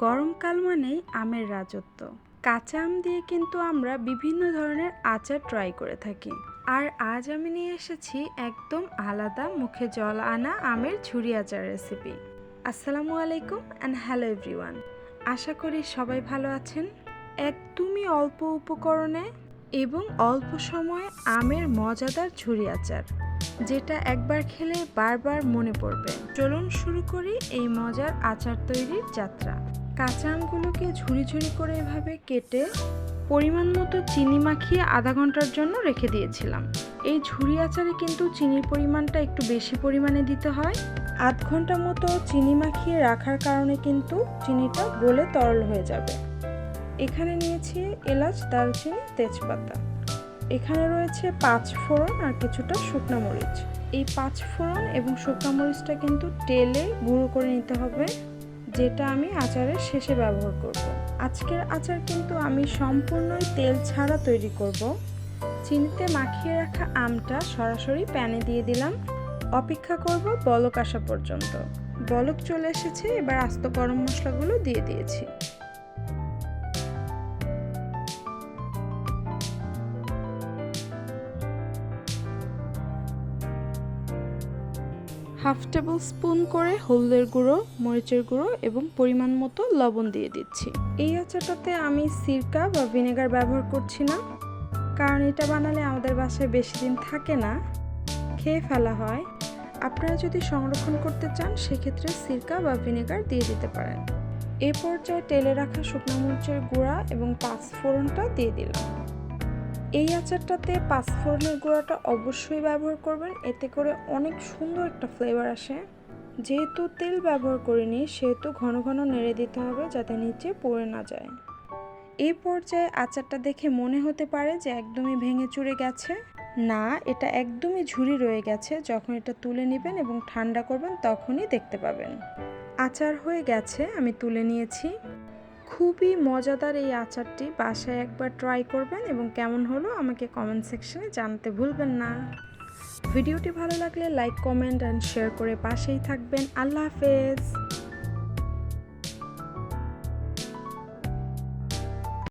গরমকাল মানেই আমের রাজত্ব। কাঁচা আম দিয়ে কিন্তু আমরা বিভিন্ন ধরনের আচার ট্রাই করে থাকি। আর আজ আমি নিয়ে এসেছি একদম আলাদা মুখে জল আনা আমের ঝুরি আচার রেসিপি আসসালামু আলাইকুম অ্যান্ড হ্যালো এভরিওয়ান আশা করি সবাই ভালো আছেন। একদমই অল্প উপকরণে এবং অল্প সময়ে আমের মজাদার ঝুরি আচার, যেটা একবার খেলে বারবার মনে পড়বে। চলুন শুরু করি এই মজার আচার তৈরির যাত্রা। কাঁচা আমগুলোকে ঝুড়ি ঝুড়ি করে এভাবে কেটে পরিমাণ মতো চিনি মাখিয়ে আধা ঘণ্টার জন্য রেখে দিয়েছিলাম। এই ঝুড়ি আচারে কিন্তু চিনির পরিমাণটা একটু বেশি পরিমাণে দিতে হয়। আধ ঘণ্টা মতো চিনি মাখিয়ে রাখার কারণে কিন্তু চিনিটা গলে তরল হয়ে যাবে। এখানে নিয়েছি এলাচ, দারচিনি, তেজপাতা। এখানে রয়েছে পাঁচ ফোড়ন আর কিছুটা শুকনো মরিচ। এই পাঁচ ফোড়ন এবং শুকনো মরিচটা কিন্তু তেলে গুঁড়ো করে নিতে হবে। যেটা আমি আচারের শেষে ব্যবহার করব। আজকের আচার কিন্তু আমি সম্পূর্ণই তেল ছাড়া তৈরি করব। চিনিতে মাখিয়ে রাখা আমটা সরাসরি প্যানে দিয়ে দিলাম অপেক্ষা করব বলক আসা পর্যন্ত বলক চলে এসেছে, এবার আস্ত গরম মশলাগুলো দিয়ে দিয়েছি হাফ টেবিল স্পুন করে হলদের গুঁড়ো, মরিচের গুঁড়ো এবং পরিমাণ মতো লবণ দিয়ে দিচ্ছি। এই আচারটাতে আমি সিরকা বা ভিনেগার ব্যবহার করছি না, কারণ এটা বানালে আমাদের বাসায় বেশি দিন থাকে না, খেয়ে ফেলা হয়। আপনারা যদি সংরক্ষণ করতে চান, সেক্ষেত্রে সিরকা বা ভিনেগার দিয়ে দিতে পারেন। এ পর্যায়ে তেলে রাখা শুকনো মরিচের গুঁড়া এবং পাঁচ ফোড়নটা দিয়ে দিলাম। এই আচারটাতে পাঁচফোড়নের গুঁড়াটা অবশ্যই ব্যবহার করবেন। এতে করে অনেক সুন্দর একটা ফ্লেভার আসে। যেহেতু তেল ব্যবহার করিনি, সেহেতু ঘন ঘন নেড়ে দিতে হবে যাতে নিচে পড়ে না যায়। এই পর্যায়ে আচারটা দেখে মনে হতে পারে যে একদমই ভেঙে চুরে গেছে। না, এটা একদমই ঝুরি রয়ে গেছে। যখন এটা তুলে নেবেন এবং ঠান্ডা করবেন, তখনই দেখতে পাবেন। আচার হয়ে গেছে, আমি তুলে নিয়েছি। খুবই মজাদার এই আচারটি। বাসায় একবার ট্রাই করবেন এবং কেমন হলো আমাকে কমেন্ট সেকশনে জানতে ভুলবেন না। ভিডিওটি ভালো লাগলে লাইক কমেন্ট অ্যান্ড শেয়ার করে পাশেই থাকবেন। আল্লাহ হাফেজ।